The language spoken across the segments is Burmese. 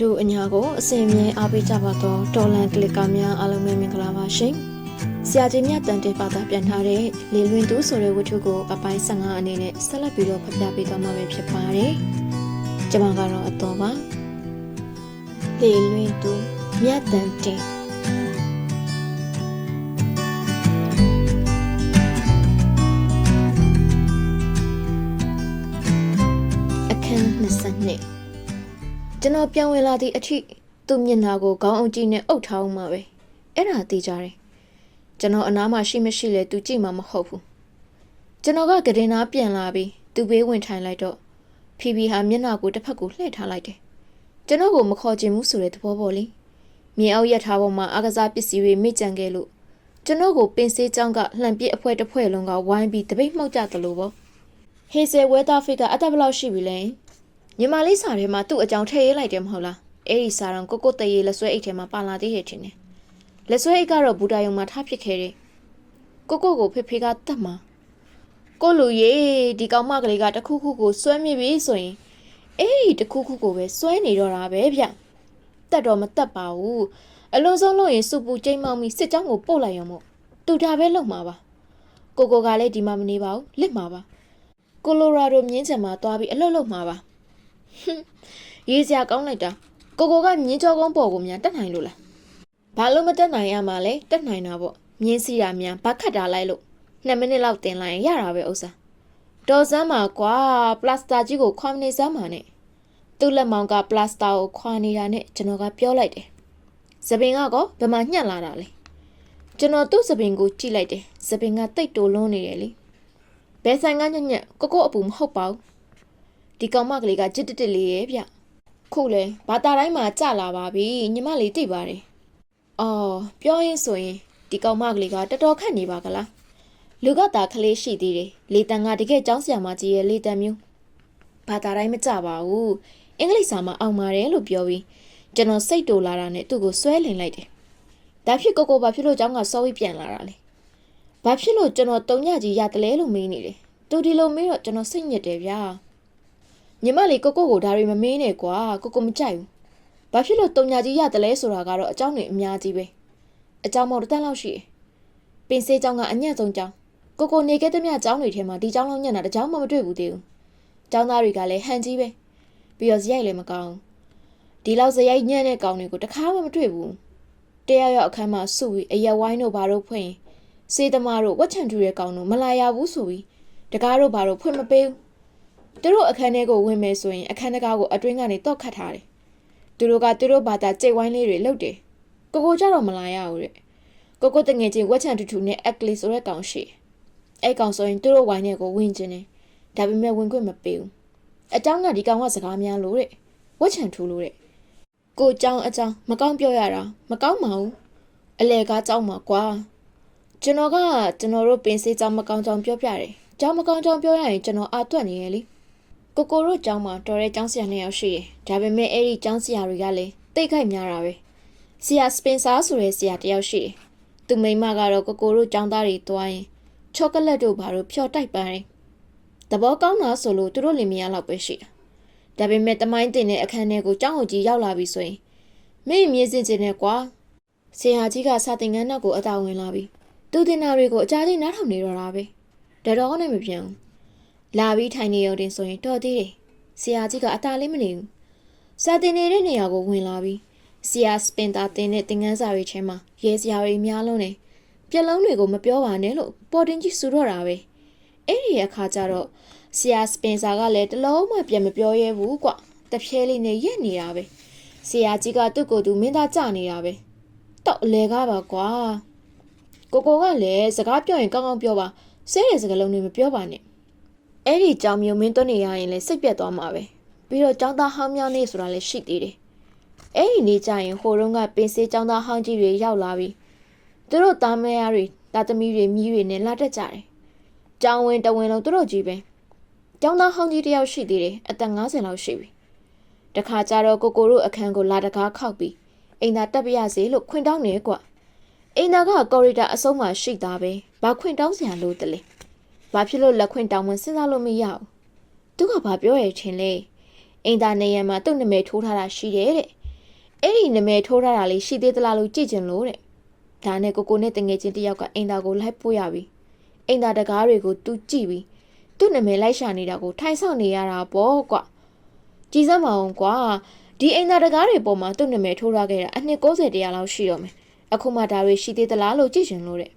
တို့အညာကိုအစဉ်မြဲအားပေးကြပါတော့တော်လန်ကလစ်ကာများအားလုံးပဲမင်္ဂလာပါရှင်။ဆရာကြီးမြတ်တန်တင်ပါတာပြန်ထားတဲ့လေလွင်သူဆိုတဲ့ဝတ္ထုကိုအပိုင်း15အနေနဲ့ဆက်လက်ပြီးတော့ဖပြပေးသွားမှာပဲဖြစ်ပါတယ်။ကျွန်မကတော့အတော်ပါ။လေလွင်သူမြတ်တန်တင်အခန်း22 ကျွန်တော်ပြန်ဝင်လာသည့်အထိသူ့မျက်နှာကိုခေါင်းအုပ်ကြီးနဲ့အုပ်ထားအောင်မှာပဲအဲ့ဒါသိကြတယ်ကျွန်တော်အနားမှာရှိမရှိလဲသူကြည့်မှာမဟုတ်ဘူးကျွန်တော်ကကရင်နာပြန်လာပြီးသူ့ဘေးဝင်ထိုင်လိုက်တော့ဖီဖီဟာမျက်နှာကိုတစ်ဖက်ကိုလှည့်ထားလိုက်တယ်ကျွန်တော်ကိုမခေါ်ချင်ဘူးဆိုတဲ့သဘောပေါ့လေမြေအောက်ရထားပေါ်မှာအားကစားပစ္စည်းတွေမိကြံခဲ့လို့ကျွန်တော်ကိုပင်စေးကြောင်းကလှန်ပစ်အဖွဲတစ်ဖွဲလုံးကဝိုင်းပြီးတပိတ်မှောက်ကြသလိုပေါ့ဟေးဆယ်ဝဲသားဖိတ်ကအတက်ဘယ်လောက်ရှိပြီလဲ ညီမလေးစာထဲမှာသူ့အကြောင်းထည့်ရေးလိုက်တယ်မဟုတ်လားအဲ့ဒီစာတော့ကိုကိုတရေလက်ဆွဲအိတ်ထဲမှာပါလာသေးတယ်ထင်တယ်လက်ဆွဲအိတ်ကတော့ဘူတာယုံမှာထားဖြစ်ခဲ့တယ်ကိုကိုကိုဖေဖေကတတ်မှာကိုလူရေဒီကောင်မကလေးကတခုခုကိုစွဲမိပြီဆိုရင်အဲ့ဒီတခုခုကိုပဲစွဲနေတော့တာပဲဗျတက်တော့မတက်ပါဘူးအလုံးစုံလို့ရင်စုပူကျိမ့်မောင်းပြီးစစ်ကြောင်းကိုပို့လိုက်ရောမို့တူတာပဲလုံမှာပါကိုကိုကလည်းဒီမှာမနေပါဘူးလစ်မှာပါကိုလိုရာဒိုမြင်းချံမှာသွားပြီးအလုပ်လုပ်မှာပါ ရေးစရာကောင်းလိုက်တာကိုကိုကမြင်းကြောကုန်းပေါ်ကိုများတက်နိုင်လို့လားဘာလို့မတက်နိုင်ရမှာလဲတက်နိုင်တာပေါ့မြင်းစီတာများဘာခတ်တာလိုက်လို့2မိနစ်လောက်တင်လိုက်ရင်ရတာပဲဥစ္စာတော်စမ်းမှာကွာပလတ်စတာကြီးကိုခွာမနေစမ်းပါနဲ့သူ့လက်မောင်ကပလတ်စတာကိုခွာနေတာနဲ့ကျွန်တော်ကပြောလိုက်တယ်သပင်ကကောဘယ်မှာညှက်လာတာလဲကျွန်တော်သူ့သပင်ကိုကြည့်လိုက်တယ်သပင်ကတိတ်တိုလွန်းနေတယ်လေဘယ်ဆိုင်ကညက်ညက်ကိုကိုအပူမဟုတ်ပါဘူး ဒီကောင်မကလေးကကြစ်တက်တက်လေးရဲ့ဗျခုလေဘာတာတိုင်းမှာကြလာပါပြီညီမလေးသိပါတယ်အော်ပြောရင်ဆိုရင်ဒီကောင်မကလေးကတော်တော်ခက်နေပါကလားလူကတာကလေးရှိသေးတယ်လေတန်ကတကယ်ကျောင်းဆရာမကြီးရဲ့လေတန်မျိုးဘာတာတိုင်းမကြပါဘူးအင်္ဂလိပ်စာမှာအောင်ပါတယ်လို့ပြောပြီးကျွန်တော်စိတ်တူလာတာနဲ့သူ့ကိုဆွဲလင်လိုက်တယ်ဒါဖြစ်ကိုကိုဘာဖြစ်လို့ကျောင်းကစောပြီးပြန်လာတာလဲဘာဖြစ်လို့ကျွန်တော်တုံညကြီးရတယ်လဲလို့မေးနေတယ်သူဒီလိုမေးတော့ကျွန်တော်စိတ်ညစ်တယ်ဗျာ ညီမလေးကိုကိုကိုဒါတွေမမင်းနဲ့ကွာကိုကိုမကြိုက်ဘူး။ဘာဖြစ်လို့တုံညာကြီးရတယ်လဲဆိုတာကတော့အเจ้าတွေအများကြီးပဲ။အเจ้าမော်တစ်တန်းလောက်ရှိတယ်။ပင်စေးเจ้าကအညံ့ဆုံးเจ้าကိုကိုနေခဲ့တဲ့မြเจ้าတွေထဲမှာဒီเจ้าလုံးညံ့တာတစ်เจ้าမှမတွေ့ဘူးသေးဘူး။เจ้าသားတွေကလည်းဟန်ကြီးပဲ။ပြီးတော့ဇရိုက်လည်းမကောင်းဘူး။ဒီလောက်ဇရိုက်ညံ့တဲ့ကောင်တွေကိုတစ်ခါမှမတွေ့ဘူး။တယောက်ယောက်အခန်းမှာစုပြီးအရက်ဝိုင်းတို့ဘာတို့ဖွင့်ရင်စေးသမားတို့ဝက်ချန်တူတဲ့ကောင်တို့မလာရဘူးဆိုပြီးတကားတို့ဘာတို့ဖွင့်မပေးဘူး သူတို့အခန်းထဲကိုဝင်မယ်ဆိုရင်အခန်းတကားကိုအတွင်းကနေတော့ခတ်ထားတယ်။သူတို့ကသူတို့ဘာသာကြိတ်ဝိုင်းလေးတွေလုပ်တယ်။ကိုကိုကြတော့မလာရဘူးတဲ့။ကိုကိုတငယ်ချင်းဝက်ချန်တူတူနဲ့အက်ကလီဆိုတဲ့ကောင်ရှိတယ်။အဲ့ကောင်ဆိုရင်သူတို့ဝိုင်းထဲကိုဝင်ခြင်းတယ်။ဒါပေမဲ့ဝင်ခွင့်မပေးဘူး။အเจ้าကဒီကောင်ကစကားများလို့တဲ့။ဝက်ချန်ထူလို့တဲ့။ကိုเจ้าအเจ้าမကောင်းပြောရတာမကောင်းပါဘူး။အလဲကားเจ้าမှာကွာ။ကျွန်တော်ကကျွန်တော်တို့ပင်စေးเจ้าမကောင်းကြောင်ပြောပြတယ်။เจ้าမကောင်းကြောင်ပြောရရင်ကျွန်တော်အာတွက်နေရလေ။ ကိုကိုတို့ကျောင်းမှာတော်တဲ့ကျောင်းဆရာနှစ်ယောက်ရှိတယ်။ဒါပေမဲ့အဲ့ဒီကျောင်းဆရာတွေကလည်းတိတ်ခိုက်များတာပဲ။ဆရာစပင်ဆာဆိုတဲ့ဆရာတစ်ယောက်ရှိတယ်။သူမိန်းမကတော့ကိုကိုတို့ကျောင်းသားတွေတွားရင်ချောကလက်တို့ဘာလို့ဖြော်တိုက်ပါတယ်။သဘောကောင်းတာဆိုလို့သူတို့လင်မယားလောက်ပဲရှိတာ။ဒါပေမဲ့တမိုင်းတင်တဲ့အခန်းထဲကိုကျောင်းအကြီးရောက်လာပြီဆိုရင်မိမြေစင်စင်နဲ့ကွာ။ဆရာကြီးကစာသင်ခန်းနောက်ကိုအသာဝင်လာပြီ။သူတင်တာတွေကိုအကြကြီးနားထောင်နေတော့တာပဲ။တော်တော်နဲ့မပြောင်းဘူး လာပြီးထိုင်နေရုံတင်ဆိုရင်တော်သေးတယ်။ဆရာကြီးကအသာလေးမနေဘူး။စာတင်နေတဲ့နေရာကိုဝင်လာပြီးဆရာစပင်တာတင်တဲ့သင်ခန်းစာတွေထဲမှာရဲစရာတွေများလုံးတယ်။ပြက်လုံးတွေကိုမပြောပါနဲ့လို့ပေါ်တင်ကြီးစူတော့တာပဲ။အဲ့ဒီအခါကျတော့ဆရာစပင်စာကလည်းတလုံးမှပြန်မပြောရဲဘူးကွ။တဖြဲလေးနဲ့ရက်နေတာပဲ။ဆရာကြီးကသူ့ကိုယ်သူမင်းသားကြနေတာပဲ။တော့အလဲကားပါကွာ။ကိုကိုကလည်းစကားပြောရင်ကောင်းကောင်းပြောပါ။ဆဲတဲ့စကားလုံးတွေမပြောပါနဲ့။ အဲ့ဒီကြောင်မျိုးမင်းတွက်နေရရင်လည်းစိတ်ပြတ်သွားမှာပဲပြီးတော့ចောင်းသားဟောင်းမြောင်းနေဆိုတာလည်းရှိသေးတယ်အဲ့ဒီနေကြရင်ဟိုတုန်းကပင်စေးចောင်းသားဟောင်းကြီးတွေရောက်လာပြီးသူတို့သားမယားတွေသားသမီးတွေမိတွေနဲ့လာတက်ကြတယ်ကျောင်းဝင်တဝင်လုံးသူတို့ကြီးပဲကျောင်းသားဟောင်းကြီးတယောက်ရှိသေးတယ်အသက်50လောက်ရှိပြီတခါကျတော့ကိုကိုတို့အခန်းကိုလာတကားခောက်ပြီးအိမ်သာတက်ပြရစေလို့ခွင်တောင်းနေကွအိမ်သာကကော်ရီတာအဆုံးမှာရှိသားပဲဘာခွင်တောင်းစရာလို့တလဲ ဘာဖြစ်လို့လက်ခွင့်တောင်းဝင်စဉ်းစားလို့မရဘူး။သူကဘာပြောရချင်းလဲ။အင်တာနေရမှာသူ့နာမည်ထိုးထားတာရှိတယ်တဲ့အဲ့ဒီနမဲထိုးထားတာလေးရှိသေးသလားလို့ကြည့်ချင်လို့တဲ့ဒါနဲ့ကိုကိုနဲ့တငယ်ချင်းတစ်ယောက်ကအိမ်သားကိုလိုက်ပို့ရပြီအိမ်သားတကားတွေကိုသူကြည့်ပြီးသူ့နမဲလိုက်ရှာနေတာကိုထိုင်ဆောင်နေရတာပေါ့ကွာကြည်စမ်းမအောင်ကွာဒီအိမ်သားတကားတွေပေါ်မှာသူ့နမဲထိုးထားခဲ့တာအနှစ်60တရားလောက်ရှိတော့မယ်အခုမှဒါတွေရှိသေးသလားလို့ကြည့်ချင်လို့တဲ့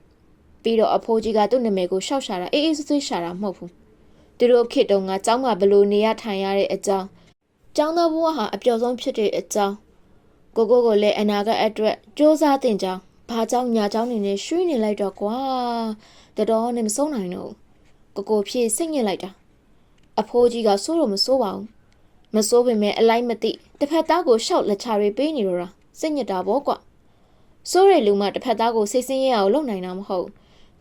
ပြီးတော့အဖိုးကြီးကသူ့နမဲကိုရှောက်ရှာတာအေးအေးဆေးဆေးရှာတာမဟုတ်ဘူးသူတို့ခေတ်တုန်းကကျောင်းမှာဘလို့နေရထိုင်ရတဲ့အကြောင်းကျောင်းသားဘဝဟာအပျော်ဆုံးဖြစ်တဲ့အကြောင်းကိုကိုကိုလည်းအနာဂတ်အတွက်စ조사တင်ကြောင်းဘာကြောင့်ညာကြောင့်နေနဲ့ရွှေ့နေလိုက်တော့ကွာတတော်နဲ့မဆုံးနိုင်တော့ဘူးကိုကိုဖြည့်စိတ်ညစ်လိုက်တာအဖိုးကြီးကစိုးတော့မစိုးပါဘူးမစိုးပေမဲ့အလိုက်မသိတစ်ဖက်သားကိုရှောက်လက်ချတွေပေးနေတော့တာစိတ်ညစ်တာပေါ့ကွာစိုးတဲ့လူမှတစ်ဖက်သားကိုစိတ်ဆင်းရဲအောင်လုပ်နိုင်တာမဟုတ်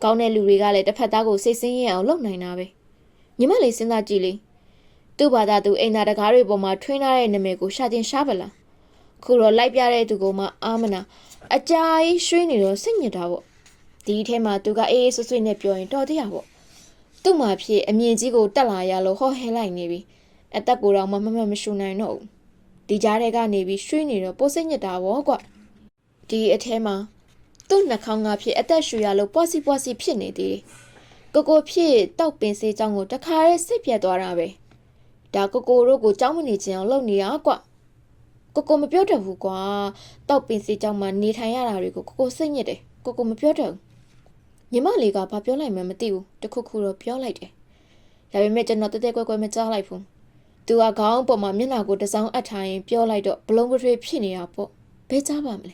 ကောင်းတဲ့လူတွေကလည်းတစ်ဖက်သားကိုစိတ်ဆင်းရဲအောင်လုပ်နိုင်တာပဲညီမလေးစဉ်းစားကြည့်လေသူ့ဘာသာသူအိမ်သာတကားတွေပေါ်မှာထွင်းထားတဲ့နာမည်ကိုရှာတင်ရှားပလားခုတော့လိုက်ပြတဲ့သူကမှအာမနာအကြာကြီးရွှေ့နေတော့စိတ်ညစ်တာပေါ့ဒီထဲမှာသူကအေးအေးဆွဆွနဲ့ပြောရင်တော်သေးရပေါ့သူ့မှာဖြစ်အမြင်ကြီးကိုတက်လာရလို့ဟောဟဲလိုက်နေပြီအသက်ကိုတော့မမမမရှူနိုင်တော့ဘူးဒီကြားထဲကနေပြီးရွှေ့နေတော့ပိုစိတ်ညစ်တာပေါ့ကွဒီအထဲမှာ သူ့နှာခေါင်းကဖြစ်အသက်ရှူရလို့ပွားစီပွားစီဖြစ်နေသေးတယ်ကိုကိုဖြစ်တောက်ပင်စေးချောင်းကိုတခါရဲစိတ်ပြတ်သွားတာပဲဒါကိုကိုတို့ကိုကြောင်းမနေချင်အောင်လုပ်နေရကွကိုကိုမပြောတတ်ဘူးကွာတောက်ပင်စီကြောင့်မှနေထိုင်ရတာတွေကိုကိုကိုစိတ်ညစ်တယ်ကိုကိုမပြောတတ်ဘူးညီမလေးကဘာပြောလိုက်မှမသိဘူးတခုခုတော့ပြောလိုက်တယ်ဒါပေမဲ့ကျွန်တော်တဲတဲကွဲကွဲမကြားလိုက်ဘူးသူကခေါင်းပေါ်မှာမျက်နှာကိုတစောင်းအပ်ထားရင်ပြောလိုက်တော့ဘလုံးကလေးဖြစ်နေတာပေါ့ဘယ်ကြားပါမလဲ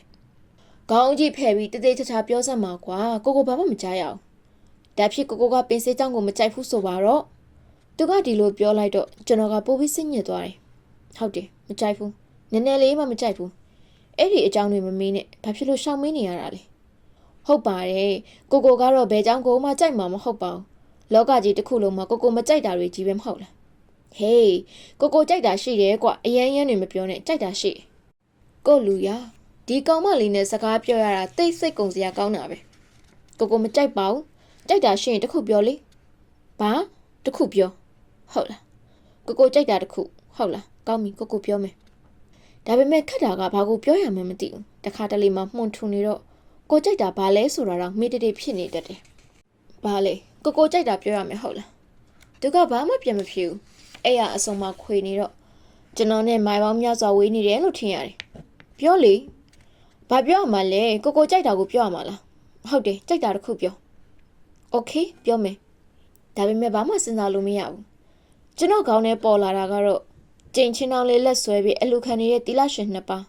ခေါင်းကြီးဖယ်ပြီးတသေးချာချာပြောစမ်းပါကွာကိုကိုဘာမှမကြားရအောင်ဒါဖြစ်ကိုကိုကပင်စေးကြောင့်ကိုမကြိုက်ဘူးဆိုပါတော့သူကဒီလိုပြောလိုက်တော့ကျွန်တော်ကပိုပြီးစိတ်ညစ်သွားတယ်ဟုတ်တယ်မကြိုက်ဘူးနည်းနည်းလေးမှမကြိုက်ဘူးအဲ့ဒီအကြောင်းတွေမမေးနဲ့ဘာဖြစ်လို့ရှောင်မေးနေရတာလဲဟုတ်ပါတယ်ကိုကိုကတော့ဘယ်ကြောင့်ကိုမှကြိုက်မှာမဟုတ်ပါဘူးလောကကြီးတစ်ခုလုံးမှာကိုကိုမကြိုက်တာတွေကြီးပဲမဟုတ်လားဟေးကိုကိုကြိုက်တာရှိတယ်ကွအရန်ရန်တွေမပြောနဲ့ကြိုက်တာရှိကိုလူရ ဒီကောင်မလေးနဲ့စကားပြောရတာတိတ်စိတ်ကုန်စရာကောင်းတာပဲကိုကိုမကြိုက်ပါဘူးကြိုက်တာရှိရင်တစ်ခုပြောလေဘာတစ်ခုပြောဟုတ်လားကိုကိုကြိုက်တာတစ်ခုဟုတ်လားကောင်းပြီကိုကိုပြောမယ်ဒါပေမဲ့ခက်တာကဘာကိုပြောရမှန်းမသိဘူးတခါတလေမှမှုန်ထူနေတော့ကိုကြိုက်တာဘာလဲဆိုတာတော့မိတတိဖြစ်နေတတ်တယ်ဘာလဲကိုကိုကြိုက်တာပြောရမယ်ဟုတ်လားသူကဘာမှပြန်မဖြစ်ဘူးအဲ့ရအစုံမှခွေနေတော့ကျွန်တော်နဲ့မိုင်ပေါင်းများစွာဝေးနေတယ်လို့ထင်ရတယ်ပြောလေ ။ဘာပြောရမှာလဲ။ကိုကိုကြိုက်တာကိုပြောရမှာလား။ဟုတ်တယ်ကြိုက်တာတစ်ခုပြော။ Okay ပြောမယ်။ဒါပေမဲ့ဘာမှစဉ်းစားလို့မရဘူး။ကျွန်တော်ခေါင်းထဲပေါ်လာတာကတော့ကျင်ချင်းအောင်လေးလက်ဆွဲပြီးအလူခံနေတဲ့တီလာရှင်နှစ်ပါး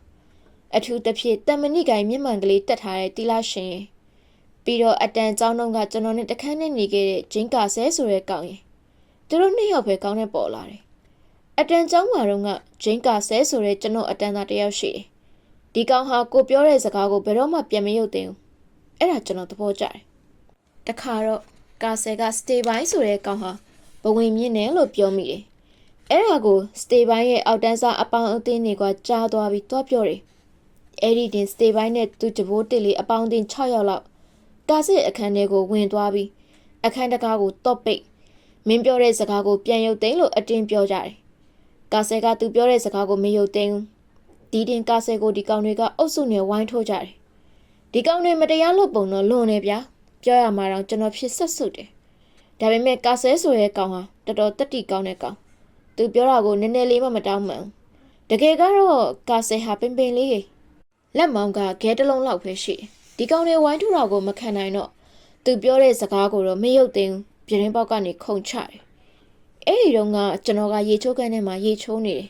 အထူးသဖြင့်တမဏိကိုင်မျက်မှန်ကလေးတက်ထားတဲ့တီလာရှင်ပြီးတော့အတန်ကျောင်းတုံးကကျွန်တော်နဲ့တခန်းနဲ့နေခဲ့တဲ့ဂျင်းကာဆဲဆိုတဲ့ကောင်ရင်သူတို့နှစ်ယောက်ပဲကောင်းနဲ့ပေါ်လာတယ်အတန်ကျောင်းမှာတော့ဂျင်းကာဆဲဆိုတဲ့ကျွန်တော်အတန်သားတယောက်ရှိတယ် ဒီကောင်ဟာကိုပြောတဲ့စကားကိုဘယ်တော့မှပြန်မရုပ်သိဘူးအဲ့ဒါကျွန်တော်သဘောကျတယ်တခါတော့ကာဆဲကစတေဘိုင်းဆိုတဲ့ကောင်ဟာဘဝင်မြင့်တယ်လို့ပြောမိတယ်အဲ့ဒါကိုစတေပိုင်းရဲ့အောက်တန်းစားအပေါင်းအသင်းတွေကကြားသွားပြီးတွားပြောတယ်။အဲ့ဒီတင်စတေပိုင်းနဲ့သူ့တဘိုးတစ်လေးအပေါင်းအသင်း6ယောက်လောက်တာစစ်အခန်းထဲကိုဝင်သွားပြီးအခန်းတကားကိုတော့ပိတ်မင်းပြောတဲ့စကားကိုပြန်ရုပ်သိမ်းလို့အတင်းပြောကြတယ်။ကာဆယ်ကသူပြောတဲ့စကားကိုမရုပ်သိမ်းဘူး။ ဒီတင်ကာဆယ်ကိုဒီကောင်တွေကအုပ်စုနဲ့ဝိုင်းထိုးကြတယ်။ဒီကောင်တွေမတရားလုပ်ပုံတော့လွန်နေဗျာ။ပြောရမှာတော့ကျွန်တော်ဖြစ်ဆက်ဆုပ်တယ်။ဒါပေမဲ့ကာဆယ်ဆိုတဲ့ကောင်ဟာတော်တော်တက်တီကောင်းတဲ့ကောင်သူပြောတာကိုနည်းနည်းလေးမှမတောင်းမှန်တကယ်ကတော့ကာဆယ်ဟာပင်ပင်လေးလက်မောင်းကဂဲတစ်လုံးလောက်ပဲရှိဒီကောင်တွေဝိုင်းထူတာကိုမခံနိုင်တော့သူပြောတဲ့စကားကိုတော့မရုပ်သိမ်းပြတင်းပေါက်ကနေခုန်ချတယ်အဲ့ဒီတော့ကကျွန်တော်ကရေချိုးကန်ထဲမှာရေချိုးနေတယ်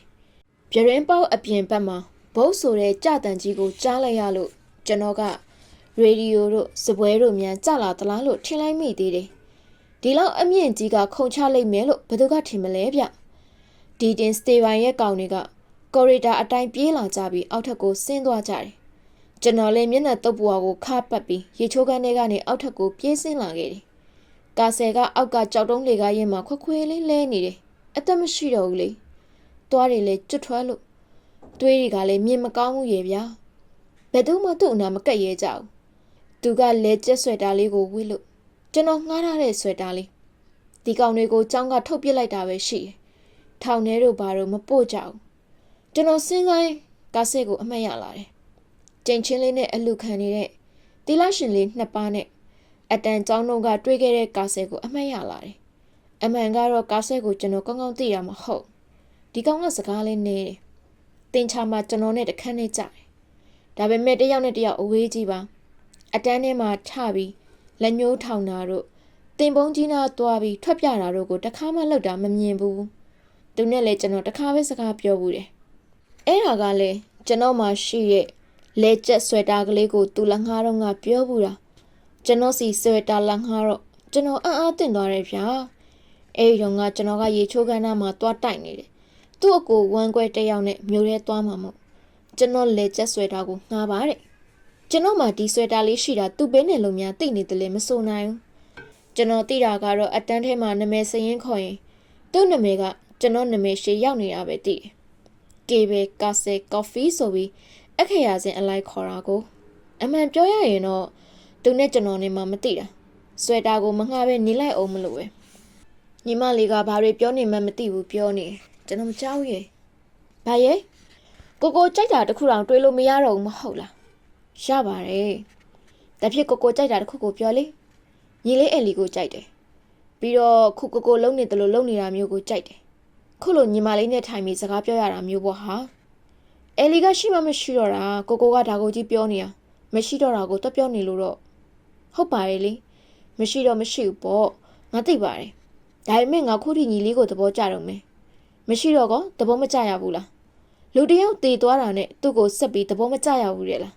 ပြတင်းပေါက်အပြင်ဘက်မှာဘုတ်ဆိုတဲ့ကြတန်ကြီးကိုကြားလိုက်ရလို့ကျွန်တော်ကရေဒီယိုတို့စပွဲတို့မြန်ကြလာသလားလို့ထင်လိုက်မိသေးတယ်ဒီလောက်အမြင့်ကြီးကခုန်ချလိုက်မယ်လို့ဘယ်သူကထင်မလဲဗျဒီတင်စတေပိုင်းရဲ့ကောင်တွေကကော်ရီဒါအတိုင်းပြေးလာကြပြီးအောက်ထပ်ကိုဆင်းသွားကြတယ်ကျွန်တော်လည်းမျက်နှာတုပ်ပွားကိုခါပတ်ပြီးရေချိုးကန်းထဲကနေအောက်ထပ်ကိုပြေးဆင်းလာခဲ့တယ်ကာဆယ်ကအောက်ကကြောက်တုံးလေကားရင်မှာခွက်ခွဲလေးလဲနေတယ်အသက်မရှိတော့ဘူးလေ သွားတယ်လေကျွတ်ထွက်လို့သွေးတွေကလည်းမြင်မကောင်းဘူးရေဗျာဘယ်သူမှသူ့အနာမကက်ရဲကြဘူးသူကလဲကျက်ဆွဲတာလေးကိုဝှေ့လို့ကျွန်တော်ငှားထားတဲ့ဆွဲတာလေးဒီကောင်တွေကိုចောင်းကထုတ်ပစ်လိုက်တာပဲရှိတယ်ထောင်ထဲတို့ဘာလို့မပို့ကြဘူးကျွန်တော်စဉ်းစားရင်ကားဆဲကိုအမှတ်ရလာတယ်။ကျင်ချင်းလေးနဲ့အလူခံနေတဲ့တီလာရှင်လေးနှစ်ပါးနဲ့အတန်ကျောင်းတော့ကတွေ့ခဲ့တဲ့ကားဆဲကိုအမှတ်ရလာတယ်။အမှန်ကတော့ကားဆဲကိုကျွန်တော်ကောင်းကောင်းသိရမှာဟုတ်။ ဒီကောင်ကစကားလေးနေတယ်။တင်ချာမှာကျွန်တော်နဲ့တခန်းနဲ့ကြတယ်။ဒါပေမဲ့တယောက်နဲ့တယောက်အဝေးကြီးပါ။အတန်းထဲမှာထပြီးလက်ညှိုးထောင်တာတို့တင်ပုံးကြီးနာသွားပြီးထွက်ပြတာတို့ကိုတခါမှလောက်တာမမြင်ဘူး။သူနဲ့လည်းကျွန်တော်တခါပဲစကားပြောဘူးတယ်။အဲ့ဒါကလည်းကျွန်တော်မှရှိရဲ့လဲကျက်ဆွဲတာကလေးကိုသူလက်ငှားတော့ငါပြောဘူးတာ။ကျွန်တော်စီဆွဲတာလက်ငှားတော့ကျွန်တော်အံ့အားသင့်သွားတယ်ဗျာ။အဲ့ဒီတော့ငါကျွန်တော်ကရေချိုးကန်းသားမှာသွားတိုက်နေတယ်။ သူ့အကိုဝမ်းကွဲတစ်ယောက်နဲ့မျိုးရဲသွားမှာမို့ကျွန်တော်လဲကျက်ဆွဲတာကိုငှားပါတဲ့။ကျွန်တော်မှဒီဆွဲတာလေးရှိတာသူ့ဘဲနဲ့လုံးများသိနေတယ်လေမဆိုနိုင်ဘူး။ကျွန်တော်သိတာကတော့အတန်းထဲမှာနာမည်စရင်ခေါ်ရင်သူ့နာမည်ကကျွန်တော်နာမည်ရှေ့ရောက်နေတာပဲသိတယ်။ကေဘေကာဆေကော်ဖီဆိုပြီးအခရာစင်အလိုက်ခေါ်တာကို အမှန်ပြောရရင်တော့သူနဲ့ကျွန်တော်နဲ့မှမသိတာဆွဲတာကိုမငှားပဲနေလိုက်အောင်မလို့ပဲညီမလေးကဘာတွေပြောနေမှမသိဘူးပြောနေ ကျွန်တော်မကြောက်ရဲ့ဘာရဲ့ကိုကိုကြိုက်တာတစ်ခုတောင်တွေးလို့မရတော့ဘူးမဟုတ်လားရပါတယ်တဖြစ်ကိုကိုကြိုက်တာတစ်ခုကိုပြောလေညီလေးအယ်လီကိုကြိုက်တယ်ပြီးတော့ခုကိုကိုလုံးနေတယ်လို့လုံးနေတာမျိုးကိုကြိုက်တယ်ခုလိုညီမလေးနဲ့ထိုင်ပြီးစကားပြောရတာမျိုးပေါ့ဟာအဲလီကရှိမှမရှိတော့တာကိုကိုကဒါကိုကြီးပြောနေတာမရှိတော့တာကိုတော့ပြောနေလို့တော့ဟုတ်ပါရဲ့လေမရှိတော့မရှိဘူးပေါ့ငါသိပါတယ်ဒါပေမဲ့ငါခုထိညီလေးကိုသဘောကျတော့မယ် မရှိတော့ကောသဘောမကျရဘူးလားလူတစ်ယောက်တည်သွားတာနဲ့သူ့ကိုဆက်ပြီးသဘောမကျရဘူးတဲ့လား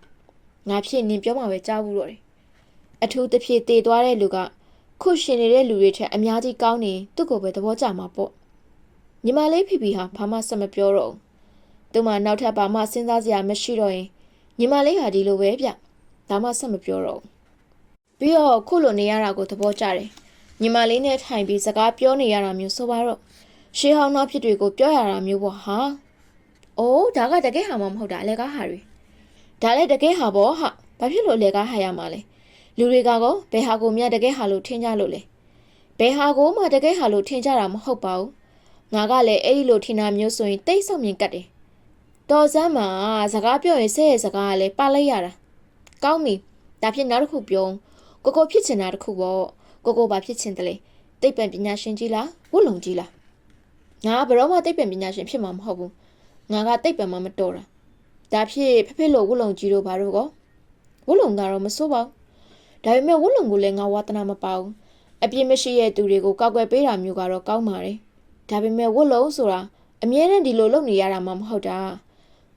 ငါဖြစ်နင်ပြောမှပဲကြားဘူးတော့တယ်အထူးသဖြင့်တည်သွားတဲ့လူကခုရှင်နေတဲ့လူတွေထက်အများကြီးကောင်းနေသူ့ကိုပဲသဘောကျမှာပေါ့ညီမလေးဖီဖီဟာဘာမှဆက်မပြောတော့ဘူး။သူမနောက်ထပ်ဘာမှစဉ်းစားစရာမရှိတော့ရင်ညီမလေးဟာဒီလိုပဲဗျ။ဒါမှဆက်မပြောတော့ဘူး။ပြီးတော့ခုလိုနေရတာကိုသဘောကျတယ်။ညီမလေးနဲ့ထိုင်ပြီးစကားပြောနေရတာမျိုးဆိုပါတော့ ရှေးဟောင်းနောက်ဖြစ်တွေကိုပြောရတာမျိုးပေါ့ဟာ။အိုးဒါကတကယ်ဟာမှမဟုတ်တာအလဲကားဟာတွေ။ဒါလည်းတကယ်ဟာပေါ့ဟာ။ဘာဖြစ်လို့အလဲကားဟာရမှာလဲ။လူတွေကကောဘယ်ဟာကိုမြတ်တကယ်ဟာလို့ထင်ကြလို့လဲ။ဘယ်ဟာကိုမှတကယ်ဟာလို့ထင်ကြတာမဟုတ်ပါဘူး။ငါကလည်းအဲ့ဒီလိုထင်တာမျိုးဆိုရင်တိတ်ဆောက်မြင်ကတ်တယ်။တော်စမ်းမှာစကားပြောရင်ဆဲရဲ့စကားကလည်းပါလိုက်ရတာ။ကောင်းပြီ။ဒါဖြစ်နောက်တစ်ခုပြော။ကိုကိုဖြစ်ချင်တာတစ်ခုပေါ့။ကိုကိုဘာဖြစ်ချင်တယ်လဲ။တိတ်ပံပညာရှင်ကြီးလား။ဝတ်လုံကြီးလား။ ငါဘယ်တော့မှတိတ်ပံပညာရှင်ဖြစ်မှာမဟုတ်ဘူး။ငါကတိတ်ပံမှမတော်တာ။ဒါဖြစ်ဖဖေလို့ဝတ်လုံကြီးတို့ဘာလို့ကော။ဝတ်လုံကတော့မစိုးပါဘူး။ဒါပေမဲ့ဝတ်လုံကိုလည်းငါဝါသနာမပါဘူး။အပြစ်မရှိတဲ့သူတွေကိုကောက်ွယ်ပေးတာမျိုးကတော့ကောင်းပါတယ်။ဒါပေမဲ့ဝတ်လုံးဆိုတာအမြဲတမ်းဒီလိုလုပ်နေရတာမှမဟုတ်တာ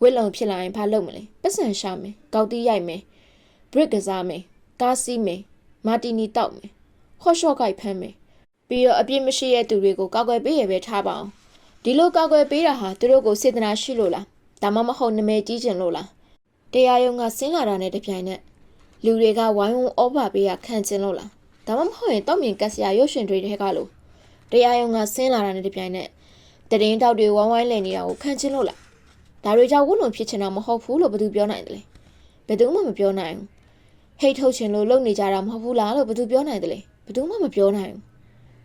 ဝတ်လုံးဖြစ်လာရင်ဘာလုပ်မလဲပတ်စံရှာမယ်ကောက်တီးရိုက်မယ်ဘရစ်ကစားမယ်ကားစီးမယ်မာတီနီတောက်မယ်ဟော့ရှော့ကိုက်ဖမ်းမယ် ပြီးတော့အပြစ်မရှိတဲ့သူတွေကိုကောက်ွယ်ပေးရပဲထားပါအောင်ဒီလိုကောက်ွယ်ပေးတာဟာသူတို့ကိုစေတနာရှိလို့လားဒါမှမဟုတ်နမဲကြီးကျင်လို့လားတရားရုံးကဆင်းလာတာနဲ့တပြိုင်နက်လူတွေကဝိုင်းဝန်းဩဘာပေးရခံကျင်လို့လားဒါမှမဟုတ်ရင်တောက်မြင်ကက်စရာရုပ်ရှင်တွေတဲကလို့တရားရုံးကဆင်းလာတာနဲ့တပြိုင်နက်တရင်တောက်တွေဝိုင်းဝိုင်းလည်နေတာကိုခံချင်းလို့လားဒါတွေကြောင့်ဝုလုံဖြစ်ချင်တာမဟုတ်ဘူးလို့ဘယ်သူပြောနိုင်တယ်လဲဘယ်သူမှမပြောနိုင်ဘူးဟိတ်ထုတ်ချင်လို့လုပ်နေကြတာမဟုတ်ဘူးလားလို့ဘယ်သူပြောနိုင်တယ်လဲဘယ်သူမှမပြောနိုင်ဘူး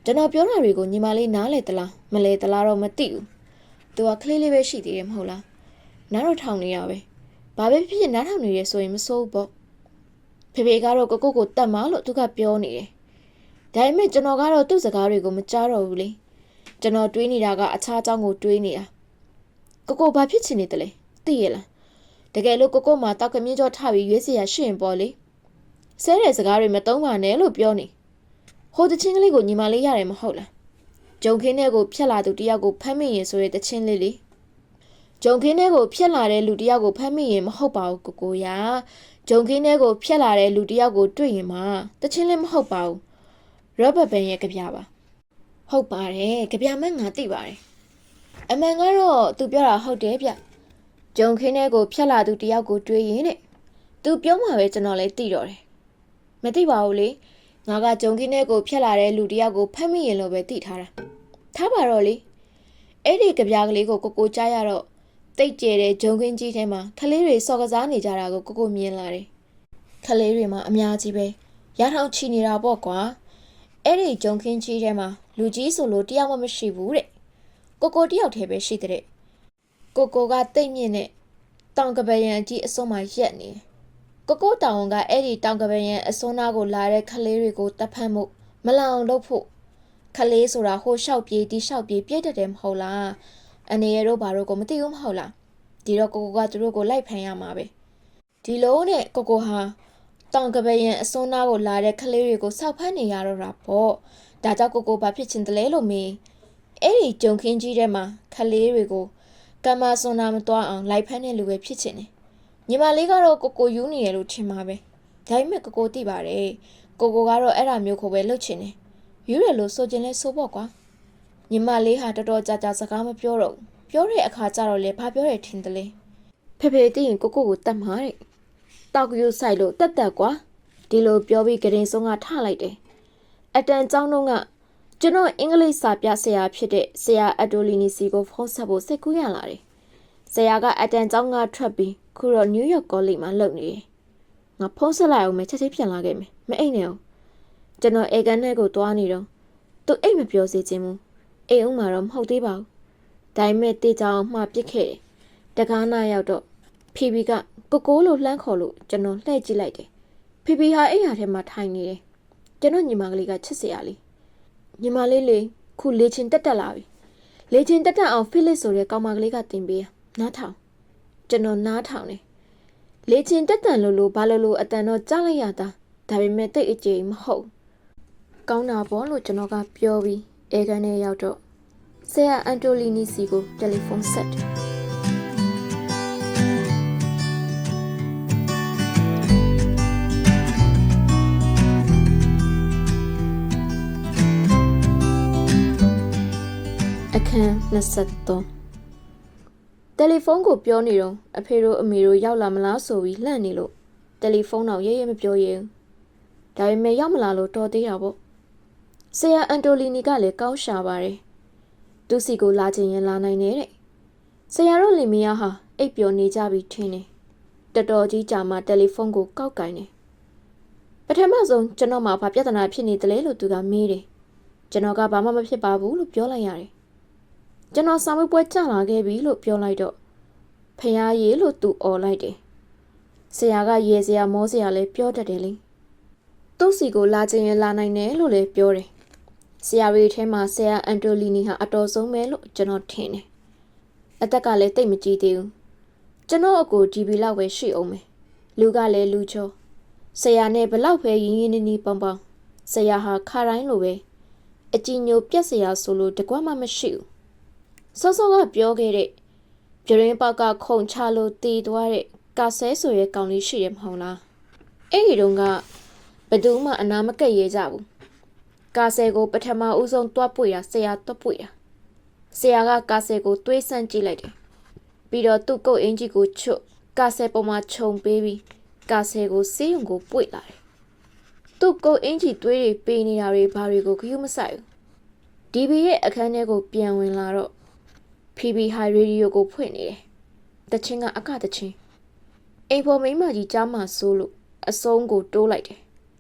ကျွန်တော်ပြောတာတွေကိုညီမလေးနားလေသလားမလဲသလားတော့မသိဘူးသူကကလေးလေးပဲရှိသေးတယ်မဟုတ်လားနားတော့ထောင်နေရပဲဘာပဲဖြစ်ဖြစ်နားထောင်နေရဆိုရင်မစိုးဘူးပေါ့ဖေဖေကတော့ကိုကိုကိုတတ်မှာလို့သူကပြောနေတယ်ဒါပေမဲ့ကျွန်တော်ကတော့သူ့စကားတွေကိုမကြားတော့ဘူးလေကျွန်တော်တွေးနေတာကအခြားအကြောင်းကိုတွေးနေတာကိုကိုဘာဖြစ်ချင်နေတယ်လဲသိရလားတကယ်လို့ကိုကိုမှတောက်ကမြင့်ကြောထပြီးရွေးစရာရှိရင်ပေါ့လေဆဲတဲ့စကားတွေမသုံးပါနဲ့လို့ပြောနေ ဟိုတချင်းကလေးကိုညီမလေးရတယ်မဟုတ်လားဂျုံခင်းထဲကိုဖြတ်လာသူတယောက်ကိုဖမ်းမိရင်ဆိုရဲတချင်းလေးလေဂျုံခင်းထဲကိုဖြတ်လာတဲ့လူတယောက်ကိုဖမ်းမိရင်မဟုတ်ပါဘူးကိုကိုရာဂျုံခင်းထဲကိုဖြတ်လာတဲ့လူတယောက်ကိုတွေ့ရင်မှတချင်းလေးမဟုတ်ပါဘူးရောဘတ်ဘန်ရဲ့ကြပြပါဟုတ်ပါတယ်ကြပြမငါသိပါတယ်အမှန်ကတော့သူပြောတာဟုတ်တယ်ဗျဂျုံခင်းထဲကိုဖြတ်လာသူတယောက်ကိုတွေးရင်တဲ့သူပြောမှပဲကျွန်တော်လည်းသိတော့တယ်မသိပါဘူးလေ ငါကဂျုံခင်းထဲကိုဖြတ်လာတဲ့လူတယောက်ကိုဖမ်းမိရင်လို့ပဲသိထားတာထားပါတော့လေအဲ့ဒီကြပြကလေးကိုကိုကိုကြားရတော့တိတ်ကျဲတဲ့ဂျုံခင်းကြီးထဲမှာခလေးတွေစော်ကစားနေကြတာကိုကိုကိုမြင်လာတယ်ခလေးတွေမှာအများကြီးပဲရထောင်ချီနေတာပေါ့ကွာအဲ့ဒီဂျုံခင်းကြီးထဲမှာလူကြီးဆိုလို့တယောက်မှမရှိဘူးတဲ့ကိုကိုတယောက်တည်းပဲရှိတဲ့ကိုကိုကတိတ်မြင့်နဲ့တောင်ကပယံအကြီးအစွန်းမှာရက်နေတယ် ကိုကိုတောင်ဝန်ကအဲ့ဒီတောင်ကပယံအစွန်းနာကိုလာတဲ့ခလေးတွေကိုတပ်ဖတ်မှုမလောင်လုပ်ဖို့ခလေးဆိုတာဟိုလျှောက်ပြေးဒီလျှောက်ပြေးပြည့်တတ်တယ်မဟုတ်လားအနေရတို့ဘာတို့ကိုမသိဘူးမဟုတ်လားဒီတော့ကိုကိုကသူတို့ကိုလိုက်ဖမ်းရမှာပဲဒီလိုနဲ့ကိုကိုဟာတောင်ကပယံအစွန်းနာကိုလာတဲ့ခလေးတွေကိုစောက်ဖမ်းနေရတော့တာပေါ့ဒါကြောင့်ကိုကိုဘာဖြစ်ချင်တယ်လဲလို့မေးအဲ့ဒီကြုံခင်းကြီးထဲမှာခလေးတွေကိုကမ္မစွန်နာမသွားအောင်လိုက်ဖမ်းတဲ့လူပဲဖြစ်ချင်တယ် ညီမလေးကတော့ကိုကိုယူနေတယ်လို့ထင်ပါပဲဒါပေမဲ့ကိုကိုသိပါတယ်ကိုကိုကတော့အဲ့ဒါမျိုးကိုပဲလှုပ်ချင်တယ်ယူတယ်လို့ဆိုချင်လဲဆိုပေါ့ကွာညီမလေးဟာတော်တော်ကြာကြာစကားမပြောတော့ပြောတဲ့အခါကျတော့လေဘာပြောရထင်တယ်လဲဖေဖေသိရင်ကိုကိုကိုတတ်မှာတဲ့တောက်ယူဆိုင်လို့တက်တက်ကွာဒီလိုပြောပြီးဂရင်စုံကထလိုက်တယ်အတန်ကျောင်းတော့ကကျွန်တော်အင်္ဂလိပ်စာပြဆရာဖြစ်တဲ့ဆရာအဒိုလီနီစီကိုဖုန်းဆက်ဖို့စိတ်ကူးရလာတယ်ဆရာကအတန်ကျောင်းကထွက်ပြီး ခုတော့နယူးယောက်ကောလိပ်မှာလုပ်နေတယ်။ငါဖုန်းဆက်လိုက်အောင်မယ်ချက်ချင်းပြန်လာခဲ့မယ်။မအိတ်နဲ့အောင်။ကျွန်တော်အေကန်နဲ့ကိုသွားနေတော့သူအိတ်မပြောစေချင်ဘူး။အိမ်အောင်မှာတော့မဟုတ်သေးပါဘူး။ဒါပေမဲ့တေချောင်းမှပြစ်ခဲ့တယ်။တကားနာရောက်တော့ဖီဖီကကိုကိုလို့လှမ်းခေါ်လို့ကျွန်တော်လှည့်ကြည့်လိုက်တယ်။ဖီဖီဟာအိမ်ဟာထဲမှာထိုင်နေတယ်။ကျွန်တော်ညီမကလေးကချစ်စရာလေး။ညီမလေးလေးခုလေချင်းတက်တက်လာပြီလေချင်းတက်တက်အောင်ဖိလစ်ဆိုတဲ့ကောင်မကလေးကတင်ပေးနားထောင် ကျွန်တော်နားထောင်နေလေချင်းတက်တန်လို့လို့ဘာလို့လို့အတန်တော့ကြားလိုက်ရတာဒါပေမဲ့တိတ်အကြိမ်မဟုတ်ကောင်းတာပေါ့လို့ကျွန်တော်ကပြောပြီးအဲကန်ထဲရောက်တော့ဆရာအန်တိုလီနီစီကိုတယ်လီဖုန်းဆက်တယ်အခန်း23 တယ်လီဖုန်းကိုပြောနေတော့အဖေတို့အမေတို့ရောက်လာမလားဆိုပြီးလှန့်နေလို့တယ်လီဖုန်းတော့ရဲရဲမပြောရဲဘူးဒါပေမဲ့ရောက်မလာလို့တော်သေးတာပေါ့ဆရာအန်တိုလီနီကလည်းကောင်းရှာပါတယ်သူစီကိုလာခြင်းရင်လာနိုင်တယ်တဲ့ဆရာတို့လင်မယားဟာအိပ်ပျော်နေကြပြီထင်တယ်တော်တော်ကြီးကြာမှတယ်လီဖုန်းကိုကောက်ကင်တယ်ပထမဆုံးကျွန်တော်မှာဘာပြဿနာဖြစ်နေတယ်လဲလို့သူကမေးတယ်ကျွန်တော်ကဘာမှမဖြစ်ပါဘူးလို့ပြောလိုက်ရတယ် ကျွန်တော်စာမေးပွဲကြာလာခဲ့ပြီလို့ပြောလိုက်တော့ဖះရေလို့သူអော်လိုက်တယ်ဆရာကရေစရာမောစရာလည်းပြောတတ်တယ်လေသူ့စီကိုလာခြင်းရင်လာနိုင်တယ်လို့လည်းပြောတယ်ဆရာတွေထဲမှာဆရာအန်တိုလီနီဟာအတော်ဆုံးပဲလို့ကျွန်တော်ထင်တယ်အသက်ကလည်းတိတ်မကြီးသေးဘူးကျွန်တော်အကိုဒီဘီလောက်ပဲရှိအောင်မယ်လူကလည်းလူချောဆရာနဲ့ဘလောက်ပဲရင်းရင်းနှီးနှီးပေါင်းပေါင်းဆရာဟာခါတိုင်းလိုပဲအကြည်ညိုပြက်စရာဆိုလို့တကွမှမရှိဘူး စောစောကပြောခဲ့တဲ့ပြရင်းပေါက်ကခုံချလို့တည်သွားတဲ့ကာဆဲဆိုရဲ့ကောင်လေးရှိရမဟုတ်လားအဲ့ဒီတုန်းကဘယ်သူမှအနာမကက်ရဲကြဘူးကာဆဲကိုပထမဦးဆုံးတွားပွေတာဆရာတွားပွေတာဆရာကကာဆဲကိုတွေးဆန့်ကြည့်လိုက်တယ်ပြီးတော့သူ့ကုတ်အင်ကြီးကိုချွတ်ကာဆဲပေါ်မှာခြုံပေးပြီးကာဆဲကိုစေးရုံကိုပွေလာတယ်သူ့ကုတ်အင်ကြီးတွေးတွေပေးနေတာတွေဘာတွေကိုခ ्यू မဆိုင်ဘူးဒီဘီရဲ့အခန်းထဲကိုပြန်ဝင်လာတော့ PB High Radio ကိုဖွင့်နေတယ်။တချင်းကအကတချင်းအိမ်ပေါ်မိန်းမကြီးကြားမှဆိုးလို့အဆုံးကိုတိုးလိုက်တယ်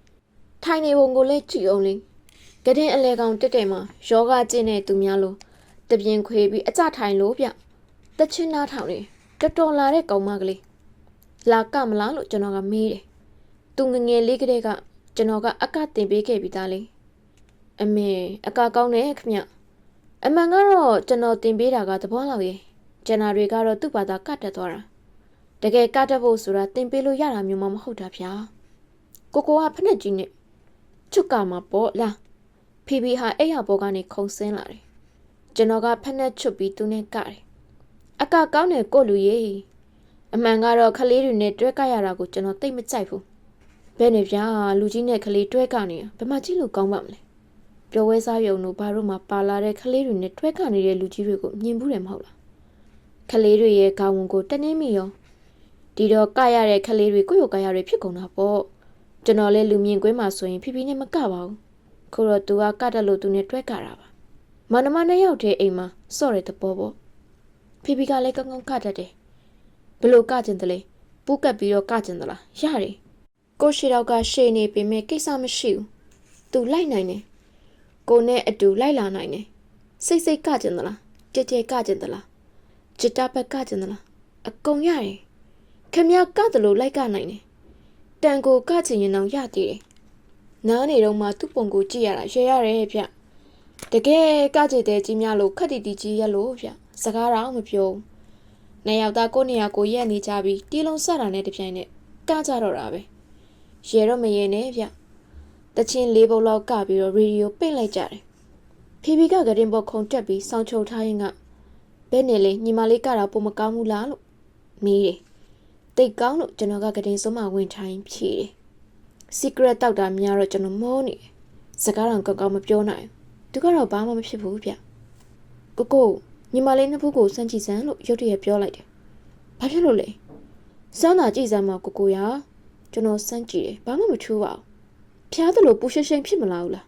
။ထိုင်နေပုံကိုလည်းကြည့်အောင်လေ။ကတဲ့အလဲကောင်တက်တယ်မှာယောဂကျင့်တဲ့သူများလို့တပြင်းခွေပြီးအကြထိုင်လို့ဗျ။တချင်းနားထောင်နေတော်တော်လာတဲ့ကောင်မကလေး။လာကမလားလို့ကျွန်တော်ကမေးတယ်။သူငငယ်လေးကလေးကကျွန်တော်ကအကတင်ပေးခဲ့ပြီးသားလေ။အမေအကကောင်းတယ်ခမ။ အမှန်ကတော့ကျွန်တော်တင်ပေးတာကသဘောလောက်ရေကျန်တာတွေကတော့သူ့ဘာသာကတ်တက်သွားတာတကယ်ကတ်တက်ဖို့ဆိုတာတင်ပေးလို့ရတာမျိုးမှမဟုတ်တာဗျာကိုကိုကဖက်နဲ့ကြီးနဲ့ချွတ်ကမှာပေါ့လားဖီဖီဟာအဲ့ရဘောကနေခုံဆင်းလာတယ်ကျွန်တော်ကဖက်နဲ့ချွတ်ပြီးသူနဲ့ကတယ်အကကောင်းတယ်ကိုလူရေအမှန်ကတော့ခလေးတွေနဲ့တွဲကရတာကိုကျွန်တော်သိမကြိုက်ဘူးဘယ်နဲ့ဗျာလူကြီးနဲ့ခလေးတွဲကနေဘယ်မှကြည့်လို့ကောင်းပါမလဲ ပျော်ဝဲစားရုံတို့ဘာတို့မှပါလာတဲ့ကလေးတွေနဲ့တွဲခနေတဲ့လူကြီးတွေကိုမြင်ဘူးတယ်မဟုတ်လားကလေးတွေရဲ့ခေါင်းဝန်ကိုတနှင်းမိရောဒီတော့ကရတဲ့ကလေးတွေကိုယ့်ရောကရတွေဖြစ်ကုန်တာပေါ့ကျွန်တော်လည်းလူမြင်ကွင်းမှာဆိုရင်ဖြည်းဖြည်းနဲ့မကပါဘူးခုတော့သူကကတက်လို့သူနဲ့တွဲကတာပါမနမနှစ်ယောက်တည်းအိမ်မှာစော့တဲ့သဘောပေါ့ဖြည်းဖြည်းကလည်းကောင်းကောင်းကတတ်တယ်ဘလို့ကကျင်တယ်လဲပူးကပ်ပြီးတော့ကကျင်သလားရတယ်ကိုရှိတော့ကရှေ့နေပေမဲ့ကိစ္စမရှိဘူးသူလိုက်နိုင်တယ် ကိုနဲ့အတူလိုက်လာနိုင်တယ်စိတ်စိတ်ကကျင်သလားကြဲကြဲကကျင်သလားจิตတပတ်ကကျင်သလားအကုန်ရတယ်ခမရကတလို့လိုက်ကနိုင်တယ်တန်ကိုကချင်ရင်တော့ရတည်တယ်နားနေတော့မှသူ့ပုံကိုကြည့်ရတာရရတယ်ဗျတကယ်ကကြတဲ့ကြီးများလို့ခက်တီတီကြီးရက်လို့ဗျစကားတော့မပြောဘူးနှစ်ယောက်သားကိုယ့်နေရာကိုရက်နေကြပြီးတီလုံးဆက်တာနဲ့တပြိုင်နက်ကကြတော့တာပဲရေတော့မရေနဲ့ဗျ တချင်းလေးပုတ်လောက်ကပြီးတော့ရေဒီယိုပိတ်လိုက်ကြတယ်ဖီဖီကကရင်ပေါ်ခုံတက်ပြီးစောင်းချုပ်ထားရင်ကဘဲနဲ့လေညီမလေးကတော့ပုံမကောင်းဘူးလားလို့မေးတယ်တိတ်ကောင်းလို့ကျွန်တော်ကကတင်စုံမဝင်ထိုင်ဖြေတယ် secret တောက်တာများတော့ကျွန်တော်မောနေတယ်စကားတော့ကောင်းကောင်းမပြောနိုင်ဘူးသူကတော့ဘာမှမဖြစ်ဘူးဗျကိုကိုညီမလေးနှစ်ဖူးကိုစမ်းကြည့်စမ်းလို့ရုတ်တရက်ပြောလိုက်တယ်ဘာဖြစ်လို့လဲစမ်းတာကြည့်စမ်းမကိုကိုရကျွန်တော်စမ်းကြည့်တယ်ဘာမှမထူးပါဘူး ဖျားတယ်လို့ပူရှိန်ရှိန်ဖြစ်မလာဘူးလား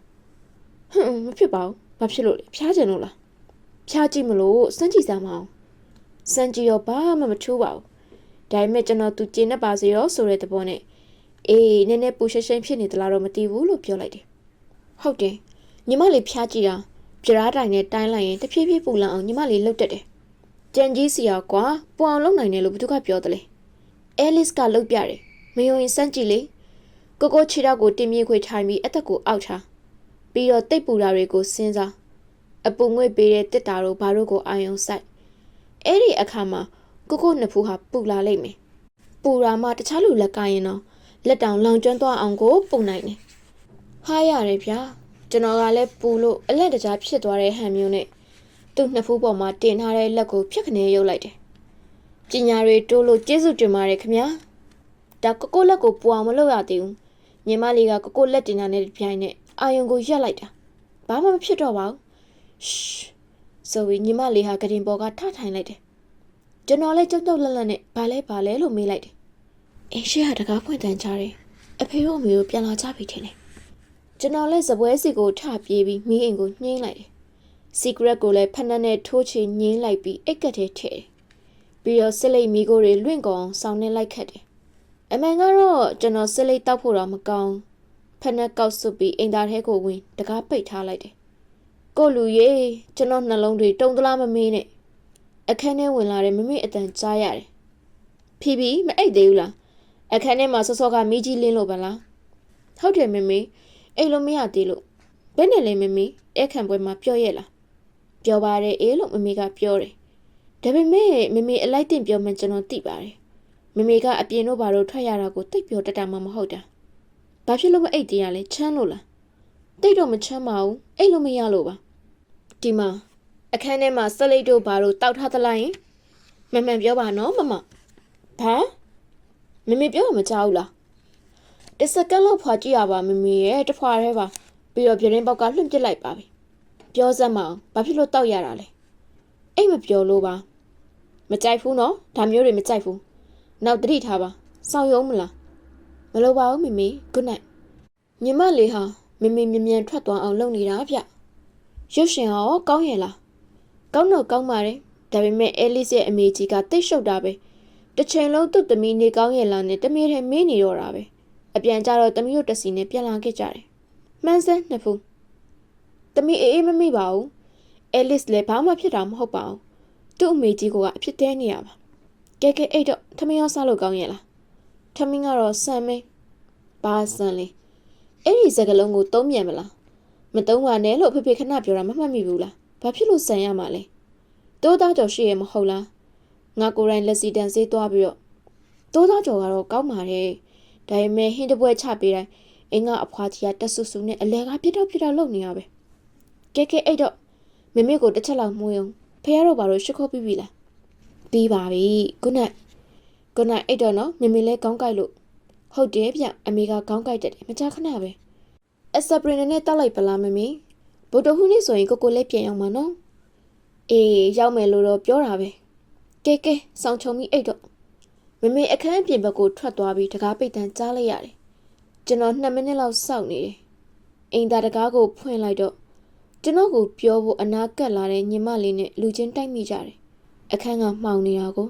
ဟွန်းမဖြစ်ပါဘူးဘာဖြစ်လို့လဲဖျားကျင်လို့လားဖျားကြည့်မလို့စမ်းကြည့်စမ်းမအောင်စမ်းကြည့်ရောဘာမှမထူးပါဘူးဒါပေမဲ့ကျွန်တော်သူကျင်နေပါစေရောဆိုတဲ့သဘောနဲ့အေးနည်းနည်းပူရှင်းရှင်းဖြစ်နေသလားတော့မသိဘူးလို့ပြောလိုက်တယ်။ဟုတ်တယ်။ညီမလေးဖျားကြည့်တာပြရားတိုင်နဲ့တိုင်းလိုက်ရင်တဖြည်းဖြည်းပူလာအောင်ညီမလေးလှုပ်တတ်တယ်။ကြံကြီးစီရောက်ကွာပူအောင်လုပ်နိုင်တယ်လို့ဘသူကပြောတယ်လေ။အဲလစ်ကလှုပ်ပြတယ်။မယုံရင်စမ်းကြည့်လေ။ ကိုကိုခြေထောက်ကိုတင်းမြေခွေထိုင်ပြီးအသက်ကိုအောက်ထား။ပြီးတော့တိတ်ပူတာတွေကိုစဉ်းစား။အပူငွေ့ပေးတဲ့တစ်တာတို့ဘာတို့ကိုအာယုံစိုက်။အဲ့ဒီအခါမှာကိုကိုနှစ်ဖူးဟာပူလာလိမ့်မယ်။ပူရာမှတခြားလူလက်ကရင်တော့လက်တောင်လောင်ကျွမ်းသွားအောင်ကိုပုံနိုင်တယ်။ဟားရတယ်ဗျာ။ကျွန်တော်ကလည်းပူလို့အလက်တကြားဖြစ်သွားတဲ့ဟန်မျိုးနဲ့သူ့နှစ်ဖူးပေါ်မှာတင်ထားတဲ့လက်ကိုဖြတ်ခနဲရုပ်လိုက်တယ်။ပညာတွေတိုးလို့ကျေးဇူးတင်ပါတယ်ခင်ဗျာ။ဒါကကိုလက်ကိုပူအောင်မလုပ်ရသေးဘူး။ ညီမလေးကကကိုလက်တင်တာနဲ့ပြိုင်နဲ့အာယုံကိုရက်လိုက်တာ။ဘာမှမဖြစ်တော့ပါဘူး။ရှ်ဆိုပြီးညီမလေးဟာကတင်ပေါ်ကထထိုင်လိုက်တယ်။ကျွန်တော်လည်းကြောက်ကြောက်လန့်လန့်နဲ့ဘာလဲဘာလဲလို့မေးလိုက်တယ်အင်းရှိကတကားဖွင့်တန်းချတယ်အဖေတို့အမေတို့ပြန်လာကြပြီထင်တယ်ကျွန်တော်လည်းစပွဲစီကိုထပြေးပြီးမိအိမ်ကိုညှိမ့်လိုက်တယ် secret ကိုလည်းဖက်နှက်နဲ့ထိုးချညင်းလိုက်ပြီးအိတ်ကက်ထဲထည့်တယ်ပြီးတော့စစ်လိတ်မီကိုတွေလွင့်ကောင်ဆောင်းနေလိုက်ခတ်တယ် အမှန်ကတော့ကျွန်တော်စစ်လိတ်တောက်ဖို့တော့မကောင်းဖက်နှက်ကောက်စွပ်ပြီးအိမ်သားထဲကိုဝင်တကားပိတ်ထားလိုက်တယ်ကိုလူရေကျွန်တော်နှလုံးတွေတုံသလားမမေးနဲ့အခန်းထဲဝင်လာတဲ့မမေအတန်ကြားရတယ်ဖီဖီမအိတ်သေးဘူးလားအခန်းထဲမှာစောစောကမိကြီးလင်းလို့ပါလားဟုတ်တယ်မမေအိတ်လို့မရသေးလို့ဘယ်နဲ့လဲမမေအခန်းပွဲမှာပြောရဲ့လားပြောပါတယ်အေးလို့မမေကပြောတယ်ဒါပေမဲ့မမေအလိုက်တင်ပြောမှကျွန်တော်သိပါတယ် မမေကအပြင်တို့ဘာလို့ထွက်ရတာကိုတိတ်ပြောတတ်တာမှမဟုတ်တာဘာဖြစ်လို့မအိတ်တရားလဲချမ်းလို့လားတိတ်တော့မချမ်းပါဘူးအိတ်လို့မရလို့ပါဒီမှာအခန်းထဲမှာစလိတ်တို့ဘာလို့တောက်ထားသလားယင်မမှန်ပြောပါနော်မမဘာမမေပြောမကြောက်ဘူးလားတစ်စက္ကန့်လောက်ဖွာကြည့်ရပါမမေရဲ့တစ်ဖွာရဲပါပြီးတော့ပြတင်းပေါက်ကလွှင့်ပစ်လိုက်ပါပြီပြောစမ်းမအောင်ဘာဖြစ်လို့တောက်ရတာလဲအိတ်မပြောလို့ပါမကြိုက်ဘူးနော်ဒါမျိုးတွေမကြိုက်ဘူး နောက်တတိထားပါစောင့်ရုံးမလားမလိုပါဘူးမမေ good night ညီမလေးဟာမမေမြ мян ထွက်သွားအောင်လုပ်နေတာဗျရုပ်ရှင်ရောကောင်းရဲ့လားကောင်းတော့ကောင်းပါတယ်ဒါပေမဲ့အဲလစ်ရဲ့အမေကြီးကတိတ်ရှုပ်တာပဲ တစ်ချိန်လုံးသူ့သမီးနေကောင်းရဲ့လားနဲ့တမီးထဲမင်းနေတော့တာပဲအပြန်ကြတော့တမီးတို့တစီနဲ့ပြန်လာခဲ့ကြတယ်မှန်းစမ်းနှစ်ဖူးတမီးအေးအေးမမိပါဘူးအဲလစ်လည်းဘာမှဖြစ်တာမဟုတ်ပါဘူးသူ့အမေကြီးကအဖြစ်တဲနေရပါ ကဲကဲအဲ့တော့ထမင်းရောစားလို့ကောင်းရဲ့လားထမင်းကတော့ဆန်မင်းဘာဆန်လဲအဲ့ဒီစကလုံးကိုသုံးမြန်မလားမသုံးပါနဲ့လို့ဖေဖေခဏပြောတာမမှတ်မိဘူးလားဘာဖြစ်လို့ဆန်ရမှာလဲတိုးသားကြော်ရှိရမဟုတ်လားငါကိုယ်တိုင်လက်စီတန်ဆေးသွားပြီးတော့တိုးသားကြော်ကတော့ကောင်းပါတယ်ဒါပေမဲ့ဟင်းတပွဲချပေးတိုင်းအင်းကအဖွားကြီးကတက်ဆူဆူနဲ့အလဲကပြစ်တော့ပြစ်တော့လုပ်နေရပဲကဲကဲအဲ့တော့မမေကိုတစ်ချက်လောက်မှုယုံဖះတော့ဘာလို့ရှစ်ခုတ်ပြီးပြီလား ပြီးပါပြီခုနကခုနအဲ့တော့နော်မမေလဲကောင်းကြိုက်လို့ဟုတ်တယ်ဗျအမေကကောင်းကြိုက်တတ်တယ်မကြခဏပဲအစပရင်နဲ့တောက်လိုက်ပလားမမေဗုဒ္ဓဟူးနေ့ဆိုရင်ကိုကိုလည်းပြန်အောင်ပါနော်အေးရောက်မယ်လို့တော့ပြောတာပဲကဲကဲစောင်းချုံပြီးအိတ်တော့မမေအခန်းအပြင်ဘက်ကိုထွက်သွားပြီးတကားပိတ်တန်းကြားလိုက်ရတယ်ကျွန်တော်2မိနစ်လောက်စောင့်နေတယ်အိမ်သားတကားကိုဖွင့်လိုက်တော့ကျွန်တော်ကိုပြောဖို့အနာကပ်လာတဲ့ညီမလေးနဲ့လူချင်းတိုက်မိကြတယ် အခန်းကမှောင်နေတာကို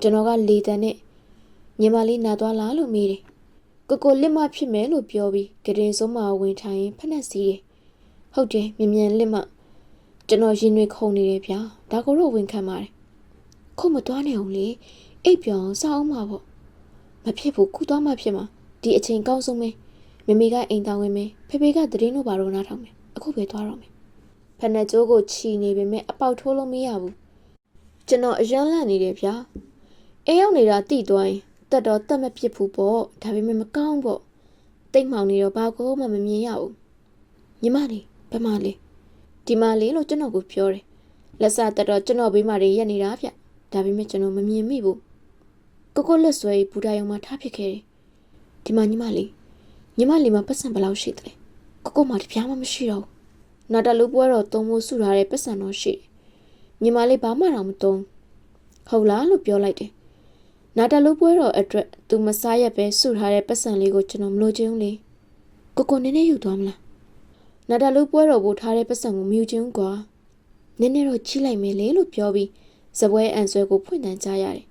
ကျွန်တော်ကလေတန်းနဲ့ညီမလေးနာသွားလားလို့မေးတယ်ကိုကိုလစ်မဖြစ်မယ်လို့ပြောပြီးကရင်စုံမဝင်ထိုင်ရင်ဖက်နှက်စီးတယ်ဟုတ်တယ်မြ мян လစ်မကျွန်တော်ရင်တွေခုန်နေတယ်ဗျာဒါကိုတော့ဝင်ခံပါတယ် ခုတ်မသွားနိုင်အောင်လေ အိပ်ပြောင်စောင်းမှာပေါ့မဖြစ်ဘူးခုသွားမှဖြစ်မှာဒီအချိန်ကောင်းဆုံးပဲမမေကအိမ်တောင်ဝင်မယ်ဖေဖေကတရင်တို့ဘာလို့နားထောင်မယ်အခုပဲသွားတော့မယ်ဖက်နဲ့ကျိုးကိုချီနေပေမဲ့အပေါက်ထိုးလို့မရဘူး ကျွန်တော်အရန်လန့်နေတယ်ဗျာအေးရောက်နေတာတိသွားရင်တက်တော့တက်မဖြစ်ဘူးပေါ့ဒါပေမဲ့မကောင်းပေါ့တိတ်မှောင်နေတော့ဘာကိုမှမမြင်ရဘူးညီမလေးဘယ်မှာလဲဒီမှာလေးလို့ကျွန်တော်ကိုပြောတယ်လက်စတက်တော့ကျွန်တော်ဘေးမှာရက်နေတာဗျဒါပေမဲ့ကျွန်တော်မမြင်မိဘူးကိုကိုလက်ဆွဲဘူဒါယုံမှာထားဖြစ်ခဲ့တယ်ဒီမှာညီမလေးညီမလေးမှာပတ်စံဘယ်လောက်ရှိတယ်ကိုကိုမှတပြားမှမရှိတော့ဘူးနာတလူပွဲတော့သုံးဖို့စုထားတဲ့ပတ်စံတော့ရှိတယ် ညီမလေးဘာမှတော့မသုံးဟုတ်လားလို့ပြောလိုက်တယ်နာတလူပွဲတော့အတွက်သူမစားရက်ပဲစုထားတဲ့ပတ်စံလေးကိုကျွန်တော်မလိုချင်ဘူးလေကိုကိုနည်းနည်းယူသွားမလားနာတလူပွဲတော်ပို့ထားတဲ့ပတ်စံကိုမယူချင်ဘူးကွာနည်းနည်းတော့ချိလိုက်မယ်လေလို့ပြောပြီးဇပွဲအန်ဆွဲကိုဖွင့်တန်းကြရတယ်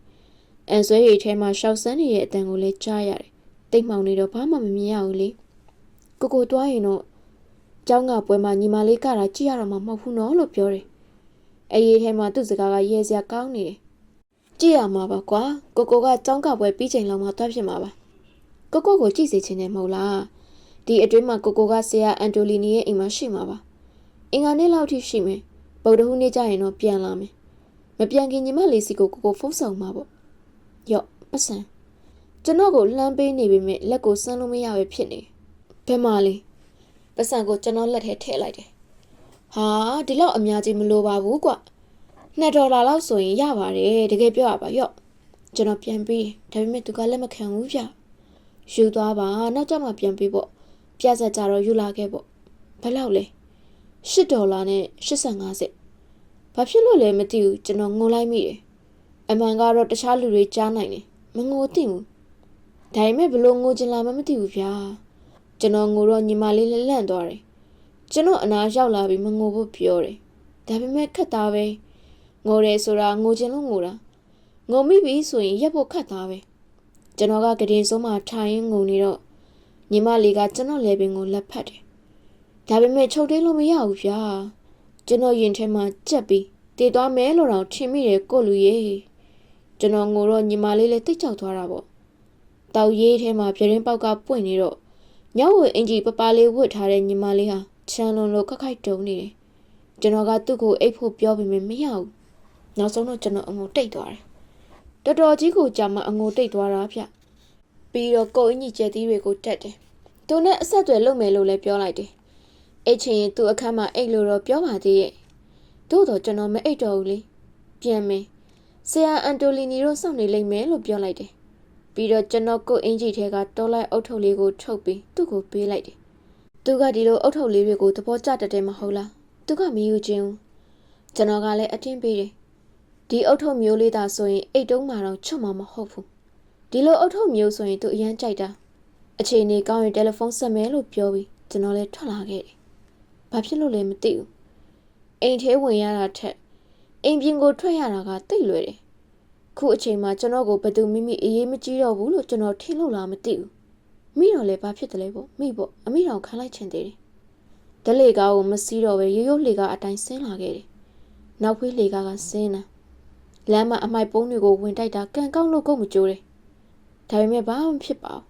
အန်ဆွဲရိတ်ထဲမှာရှောက်ဆန်းနေတဲ့အတန်ကိုလည်းကြားရတယ်တိတ်မှောင်နေတော့ဘာမှမမြင်ရဘူးလေကိုကိုတွားရင်တော့ကျောင်းကပွဲမှာညီမလေးကတာကြည့်ရတော့မှမဟုတ်ဘူးနော်လို့ပြောတယ် အရေးထဲမှာသူ့စကားကရဲစရာကောင်းနေတယ်ကြည့်ရမှာပါကွာကိုကိုကကျောင်းကပွဲပြီးချိန်လောက်မှတွားဖြစ်မှာပါကိုကိုကိုကြည့်စေချင်တယ်မဟုတ်လားဒီအတွင်းမှာကိုကိုကဆရာအန်တိုလီနီရဲ့အိမ်မှာရှိမှာပါအင်္ဂါနေ့လောက်ထိရှိမယ်ဗုဒ္ဓဟူးနေ့ကျရင်တော့ပြန်လာမယ်မပြန်ခင်ညီမလေးစီကိုကိုကိုဖုန်းဆောင်မှာပေါ့ယော့ပတ်စံကျွန်တော်ကိုလှမ်းပေးနေပေမဲ့လက်ကိုဆန်းလို့မရပဲဖြစ်နေဘယ်မှာလဲပတ်စံကိုကျွန်တော်လက်ထဲထည့်လိုက်တယ် ဟာဒီလောက်အများကြီးမလိုပါဘူးကွ2ဒေါ်လာလောက်ဆိုရင်ရပါတယ်တကယ်ပြောရပါယော့ကျွန်တော်ပြန်ပြီးဒါပေမဲ့သူကလက်မခံဘူးဗျယူသွားပါနောက်ကျမှပြန်ပြီးပေါ့ပြဆက်ကြတော့ယူလာခဲ့ပေါ့ဘယ်လောက်လဲ10ဒေါ်လာနဲ့85စက်ဘာဖြစ်လို့လဲမသိဘူးကျွန်တော်ငိုလိုက်မိတယ်အမှန်ကတော့တခြားလူတွေကြားနိုင်တယ်မငိုသိဘူးဒါပေမဲ့ဘလို့ငိုချင်လာမှမသိဘူးဗျာကျွန်တော်ငိုတော့ညီမလေးလက်လန့်သွားတယ် ကျွန်တော်အနာရောက်လာပြီးမငိုဖို့ပြောတယ်ဒါပေမဲ့ခက်သားပဲငိုတယ်ဆိုတာငိုချင်လို့ငိုတာငိုမိပြီဆိုရင်ရက်ဖို့ခက်သားပဲကျွန်တော်ကကတင်စုံးမှာထိုင်ရင်းငိုနေတော့ညီမလေးကကျွန်တော်လေပင်ကိုလက်ဖက်တယ်ဒါပေမဲ့ချုပ်သေးလို့မရဘူးဗျာကျွန်တော်ရင်ထဲမှာကြက်ပြီးတည်သွားမယ်လို့တော့ထင်မိတယ်ကိုလူရေကျွန်တော်ငိုတော့ညီမလေးလည်းတိတ်ကြောက်သွားတာပေါ့တောက်ရေးထဲမှာပြရင်ပေါက်ကပွင့်နေတော့ညောက်ဝအင်ကြီးပပလေးဝတ်ထားတဲ့ညီမလေးဟာ ချမ်းလွန်လို့ခက်ခိုက်တုံနေတယ်ကျွန်တော်ကသူ့ကိုအိတ်ဖို့ပြောပေမဲ့မရဘူးနောက်ဆုံးတော့ကျွန်တော်အငိုတိတ်သွားတယ်တော်တော်ကြီးကိုကြာမှအငိုတိတ်သွားတာဗျပြီးတော့ကိုအင်ကြီးကျဲသီးတွေကိုတက်တယ်သူနဲ့အဆက်အသွယ်လုပ်မယ်လို့လည်းပြောလိုက်တယ်အိတ်ချင်ရင်သူ့အခန်းမှာအိတ်လို့တော့ပြောပါသေးရဲ့သို့တော့ကျွန်တော်မအိတ်တော့ဘူးလေပြန်မယ်ဆရာအန်တိုလီနီတို့စောင့်နေလိမ့်မယ်လို့ပြောလိုက်တယ်ပြီးတော့ကျွန်တော်ကိုအင်ဂျီထဲကတော်လိုက်အုတ်ထုတ်လေးကိုထုတ်ပြီးသူ့ကိုပေးလိုက်တယ် သူကဒီလိုအုတ်ထုတ်လေးတွေကိုသဘောကျတတ်တယ်မဟုတ်လားသူကမယူခြင်းကျွန်တော်ကလည်းအတင်းပေးတယ်ဒီအုတ်ထုတ်မျိုးလေးသာဆိုရင်အိတ်တုံးမှတော့ချွတ်မှာမဟုတ်ဘူးဒီလိုအုတ်ထုတ်မျိုးဆိုရင်သူအရန်ကြိုက်တာအချိန်နေကောင်းရင်တယ်လီဖုန်းဆက်မယ်လို့ပြောပြီးကျွန်တော်လည်းထွက်လာခဲ့တယ်ဘာဖြစ်လို့လဲမသိဘူးအိမ်ထဲဝင်ရတာထက်အိမ်ပြင်ကိုထွက်ရတာကတိတ်လွယ်တယ်ခုအချိန်မှာကျွန်တော်ကိုဘယ်သူမိမိအေးအေးမကြည့်တော့ဘူးလို့ကျွန်တော်ထင်လို့လားမသိဘူး မိတော့လည်းဘာဖြစ်တယ်လဲပေါ့မိပေါ့အမိတော်ခံလိုက်ချင်သေးတယ်ဒလေကားကိုမစီးတော့ပဲရိုးရိုးလေကားအတိုင်းဆင်းလာခဲ့တယ်နောက်ဖေးလေကားကဆင်းတာလမ်းမှာအမိုက်ပုံးတွေကိုဝင်တိုက်တာကန်ကောက်လို့ကုန်မကြိုးတယ်ဒါပေမဲ့ဘာမှဖြစ်ပါဘူး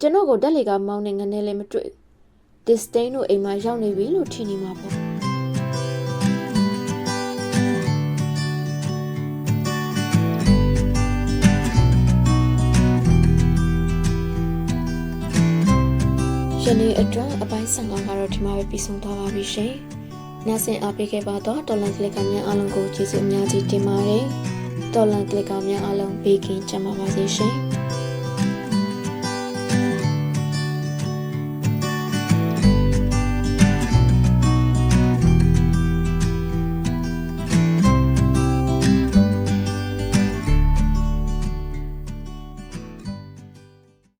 ကျွန်တော်ကိုဓာတ်လေကမောင်းနေငနေလည်းမတွေ့ဘူး။ disdain တို့အိမ်မှာရောက်နေပြီလို့ထင်နေမှာပေါ့။ နေ့အတွက်အပိုင်း15ကတော့ဒီမှာပဲပြီးဆုံးသွားပါပြီရှင်။နားဆင်အားပေးခဲ့ပါတော့တော်လန်ကလစ်ကများအားလုံးကိုကျေးဇူးအများကြီးတင်ပါတယ်။တော်လန်ကလစ်ကများအားလုံးဘေးကင်းကြပါပါစေရှင်။